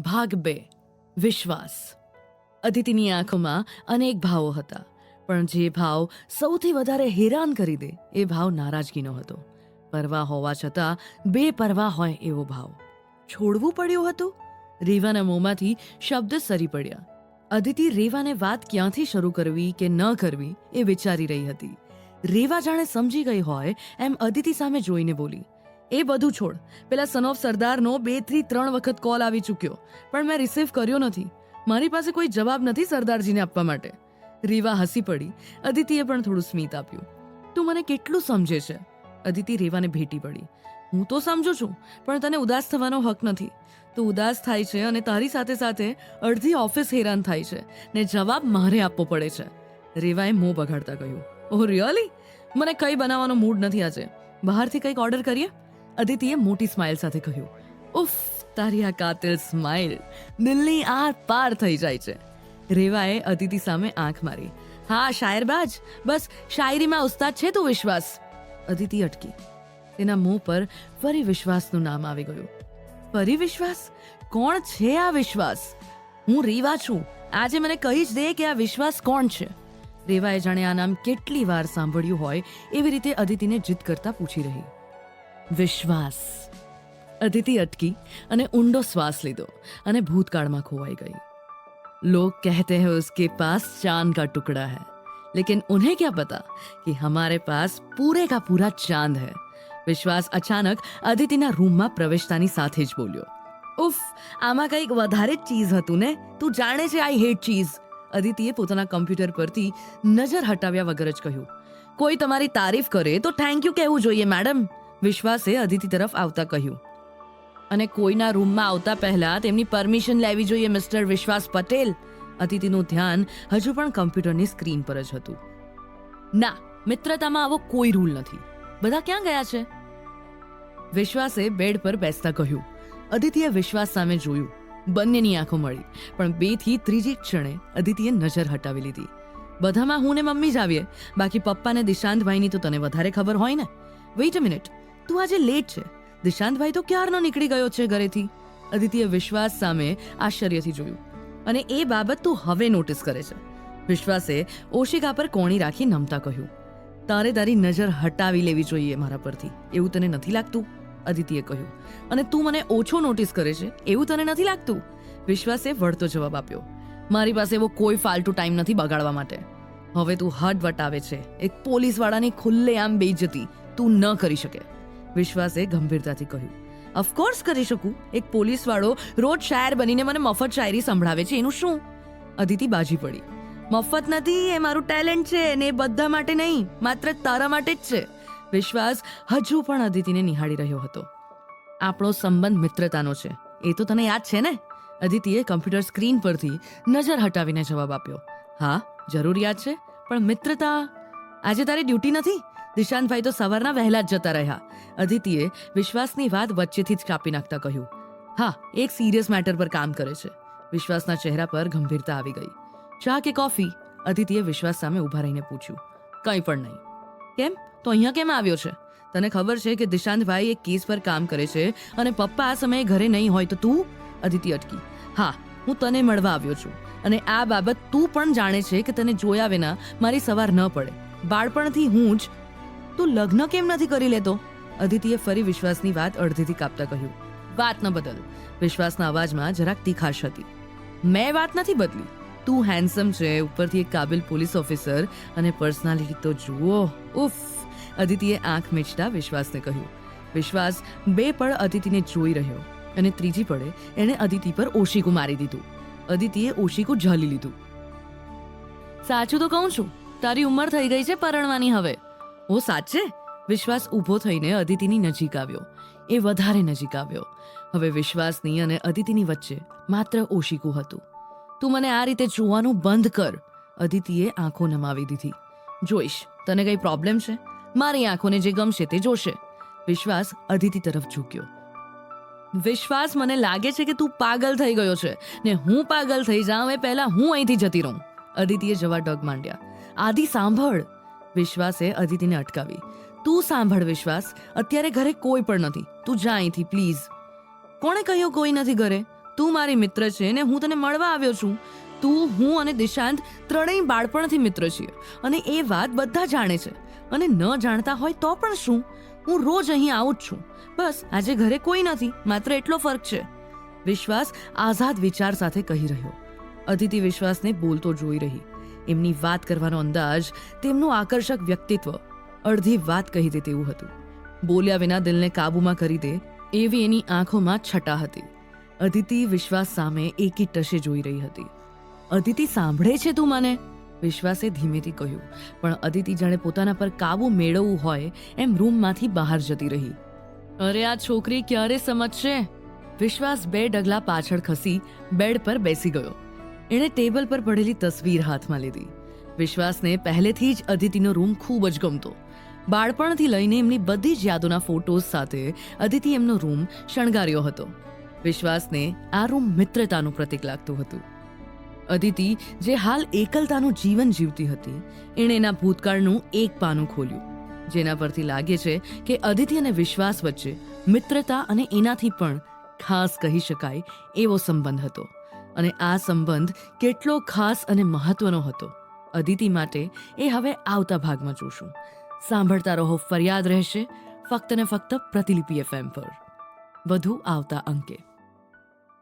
ભાગ બે, વિશ્વાસ. અદિતિની આંખોમાં અનેક ભાવો હતા, પણ જે ભાવ સૌથી વધારે હેરાન કરી દે એ ભાવ નારાજગીનો હતો. પરવા હોવા છતાં બે પરવા હોય એવો ભાવ. છોડવું પડ્યું હતું? રેવાના મોંમાંથી શબ્દ સરી પડ્યા. અદિતિ રેવાને વાત ક્યાંથી શરૂ કરવી કે ન કરવી એ વિચારી રહી હતી. રેવા જાણે સમજી ગઈ હોય એમ અદિતિ સામે જોઈને બોલી એ બધું છોડ. પેલા સન ઓફ સરદારનો બેથી ત્રણ વખત કોલ આવી ચૂક્યો. પણ મેં રિસીવ કર્યો નથી. મારી પાસે કોઈ જવાબ નથી સરદારજીને આપવા માટે. રીવા હસી પડી. અદિતિએ પણ થોડું સ્મિત આપ્યું. તું મને કેટલું સમજે છે? અદિતિ રેવાને ભેટી પડી. હું તો સમજુ છું, પણ તને ઉદાસ થવાનો હક નથી. તું ઉદાસ થાય છે અને તારી સાથે સાથે અડધી ઓફિસ હેરાન થાય છે ને જવાબ મારે આપવો પડે છે. રેવાએ મોં બગાડતા કહ્યું. ઓહ રિયલી મને કંઈ બનાવવાનો મૂડ નથી આજે. બહારથી કંઈક ઓર્ડર કરીએ? અદિતિએ મોટી સ્માઇલ સાથે કહ્યું, ઉફ, તારી આ કાતિલ સ્માઇલ દિલની આર પાર થઈ જાય છે. રેવાએ અદિતિ સામે આંખ મારી, હા, શાયરબાજ, બસ શાયરીમાં ઉસ્તાદ છે તું વિશ્વાસ. અદિતિ અટકી, તેના મોં પર ફરી વિશ્વાસનું નામ આવી ગયું. ફરી વિશ્વાસ? કોણ છે આ વિશ્વાસ? હું રીવા છું. આજે મને કહી જ દે કે આ વિશ્વાસ કોણ છે. રેવાએ જાણે આ નામ કેટલી વાર સાંભળ્યું હોય એવી રીતે અદિતિને જીદ કરતા પૂછી રહી. વિશ્વાસ અદિતિ અટકી અને ઊંડો શ્વાસ લીધો અને ભૂતકાળમાં ખોવાઈ ગઈ लोग कहते हैं उसके पास चांद का टुकड़ा है लेकिन उन्हें क्या पता कि हमारे पास पूरे का पूरा चांद है વિશ્વાસ અચાનક અદિતિના રૂમમાં પ્રવેશતાની સાથે જ બોલ્યો ઉફ આમાં કંઈક વધારે જ ચીઝ હતું ને તું જાણે છે આઈ હેટ ચીઝ અદિતિએ પોતાના કમ્પ્યુટર પરથી નજર હટાવ્યા વગર જ કહ્યું કોઈ તમારી તારીફ કરે તો થેન્ક યુ કહેવું જોઈએ મેડમ વિશ્વાસે અદિતિ તરફ આવતા કહ્યું. અને કોઈના રૂમમાં આવતા પહેલા તેમની પરમિશન લેવી જોઈએ, મિસ્ટર વિશ્વાસ પટેલ. અતિથિનું ધ્યાન હજુ પણ કમ્પ્યુટરની સ્ક્રીન પર જ હતું. ના, મિત્રતામાં આવો કોઈ રૂલ નથી. બધા ક્યાં ગયા છે? વિશ્વાસે બેડ પર બેસતા કહ્યું. અદિતિએ વિશ્વાસ સામે જોયું. બંનેની આંખો મળી, પણ બેથી ત્રીજી ક્ષણે અદિતિએ નજર હટાવી લીધી. બધામાં હું ને મમ્મી જ આવીએ. બાકી પપ્પાને દિશાંતભાઈની તો તને વધારે ખબર હોય ને. વેઇટ અ મિનિટ તું આજે લેટ છે. દિશાંતભાઈ તો ક્યારનો નીકળી ગયો છે ઘરેથી? અદિતિએ વિશ્વાસ સામે આશ્ચર્યથી જોયું. અને એ બાબત તું હવે નોટિસ કરે છે. વિશ્વાસે ઓશિકા પર કોણી રાખી નમતા કહ્યું. તારે તારી નજર હટાવી લેવી જોઈએ મારા પરથી. એવું તને નથી લાગતું? અદિતિએ કહ્યું. અને તું મને ઓછો નોટિસ કરે છે? એવું તને નથી લાગતું? વિશ્વાસે વળતો જવાબ આપ્યો. મારી પાસે એવો કોઈ ફાલતુ ટાઈમ નથી બગાડવા માટે. હવે તું હદ વટાવે છે. એક પોલીસવાળાની ખુલ્લે આમ બેઇજ્જતી તું ન કરી શકે. વિશ્વાસે ગંભીરતાથી કહ્યું ઓફકોર્સ કરી શકું. એક પોલીસવાળો રોજ શાયર બનીને મને મફત શાયરી સંભળાવે છે. એનું શું? અદિતિ બાજી પડી. મફત નથી, એ મારું ટેલેન્ટ છે ને એ બધા માટે નહીં, માત્ર તારા માટે જ છે. વિશ્વાસ હજુ પણ અદિતિને નિહાળી રહ્યો હતો. આપણો સંબંધ મિત્રતાનો છે. એ તો તને યાદ છે ને? અદિતિએ કમ્પ્યુટર સ્ક્રીન પરથી નજર હટાવીને જવાબ આપ્યો. હા જરૂરિયાત છે, પણ મિત્રતા, આજે તારી ડ્યુટી નથી? દિશાંતભાઈ તો સવારના વહેલા જ જતા રહ્યા. અદિતિએ વિશ્વાસની વાત વચ્ચેથી જ કાપી નાખતા કહ્યું, હા, એક સિરિયસ મેટર પર કામ કરે છે. વિશ્વાસના ચહેરા પર ગંભીરતા આવી ગઈ. ચા કે કોફી અદિતિએ વિશ્વાસ સામે ઊભા રહીને પૂછ્યું. કંઈ પણ નહીં. કેમ? તો અહીંયા કેમ આવ્યો છે? તને ખબર છે કે દિશાંતભાઈ એક કેસ પર કામ કરે છે અને પપ્પા આ સમયે ઘરે નહીં હોય તો તું? અદિતિ અટકી. હા, હું તને મળવા આવ્યો છું અને આ બાબત તું પણ જાણે છે કે તને જોયા વિના મારી સવાર ન પડે. બાળપણથી હું જ તું લગ્ન કેમ નથી કરી લેતો? અદિતિએ ફરી વિશ્વાસની વાત અડધીથી કાપતા કહ્યું. વાત ન બદલ. વિશ્વાસના અવાજમાં જરાક તીખાશ હતી. મેં વાત નથી બદલી. તું હેન્ડસમ છે, ઉપરથી એક કાબિલ પોલીસ ઓફિસર અને પર્સનાલિટી તો જુઓ. ઉફ. અદિતિએ આંખ મીચતા વિશ્વાસને કહ્યું. વિશ્વાસ બે પળ અદિતિને જોઈ રહ્યો અને ત્રીજી પળે એણે અદિતિ પર ઓશીકું મારી દીધું. અદિતિએ ઓશીકું ઝાલી લીધું. સાચું તો કહું છું. તારી ઉંમર થઈ ગઈ છે પરણવાની હવે. ઓ સાચે? વિશ્વાસ ઊભો થઈને અદિતિની નજીક આવ્યો. એ વધારે નજીક આવ્યો. હવે વિશ્વાસની અને અદિતિની વચ્ચે માત્ર ઓશિકું હતું. તું મને આ રીતે જોવાનું બંધ કર. અદિતિએ આંખો નમાવી દીધી. જોઈશ, તને કઈ પ્રોબ્લેમ છે? મારી આંખોને જે ગમશે તે જોશે. વિશ્વાસ અદિતિ તરફ ઝૂક્યો. વિશ્વાસ મને લાગે છે કે તું પાગલ થઈ ગયો છે. ને હું પાગલ થઈ જાઉં એ પહેલા હું અહીંથી જતી રહું. અદિતિએ જવા ડગ માંડ્યા. આદિ, સાંભળ. વિશ્વાસે અદિતિને અટકાવી. તું સાંભળ વિશ્વાસ, અત્યારે ઘરે કોઈ પણ નથી. તું જા અહીંથી, પ્લીઝ. કોણે કહ્યું કોઈ નથી ઘરે? તું મારી મિત્ર છે ને હું તને મળવા આવ્યો છું. તું, હું અને દિશાંત ત્રણેય બાળપણથી મિત્ર છીએ અને એ વાત બધા જાણે છે. અને ન જાણતા હોય તો પણ શું? હું રોજ અહીં આવું જ છું. બસ, આજે ઘરે કોઈ નથી, માત્ર એટલો ફરક છે. વિશ્વાસ આઝાદ વિચાર સાથે કહી રહ્યો. અદિતિ વિશ્વાસને બોલતો જોઈ રહી. એમની વાત કરવાનો અંદાજ તેમનું આકર્ષક વ્યક્તિત્વ અડધી વાત કહી દે તેવું હતું. બોલ્યા વિના દિલને કાબૂમાં કરી દે એવી એની આંખોમાં છટા હતી. અદિતિ વિશ્વાસ સામે એકી ટશે જોઈ રહી હતી. અદિતિ સાંભળે છે તું મને? વિશ્વાસે ધીમેથી કહ્યું. પણ અદિતિ જાણે પોતાના પર કાબુ મેળવવું હોય એમ રૂમમાંથી બહાર જતી રહી. અરે આ છોકરી ક્યારે સમજશે? વિશ્વાસ બે ડગલા પાછળ ખસી બેડ પર બેસી ગયો. એણે ટેબલ પર પડેલી તસવીર હાથમાં લીધી. વિશ્વાસને પહેલેથી જ અદિતિનો રૂમ ખૂબ જ ગમતો. બાળપણથી લઈને એમની બધી જ યાદોના ફોટોઝ સાથે અદિતિ એમનો રૂમ શણગાર્યો હતો. વિશ્વાસને આ રૂમ મિત્રતાનું પ્રતીક લાગતું હતું. અદિતિ, જે હાલ એકલતાનું જીવન જીવતી હતી, એણે એના ભૂતકાળનું એક પાનું ખોલ્યું. જેના પરથી લાગે છે કે અદિતિ અને વિશ્વાસ વચ્ચે મિત્રતા અને એનાથી પણ ખાસ કહી શકાય એવો સંબંધ હતો. અને આ સંબંધ કેટલો ખાસ અને મહત્વનો હતો. અદિતિ માટે એ હવે આવતા ભાગમાં જોશું. સાંભળતા રહો, ફરિયાદ રહેશે. ફક્ત ને ફક્ત પ્રતિલિપિ એફએમ પર. વધુ આવતા અંકે.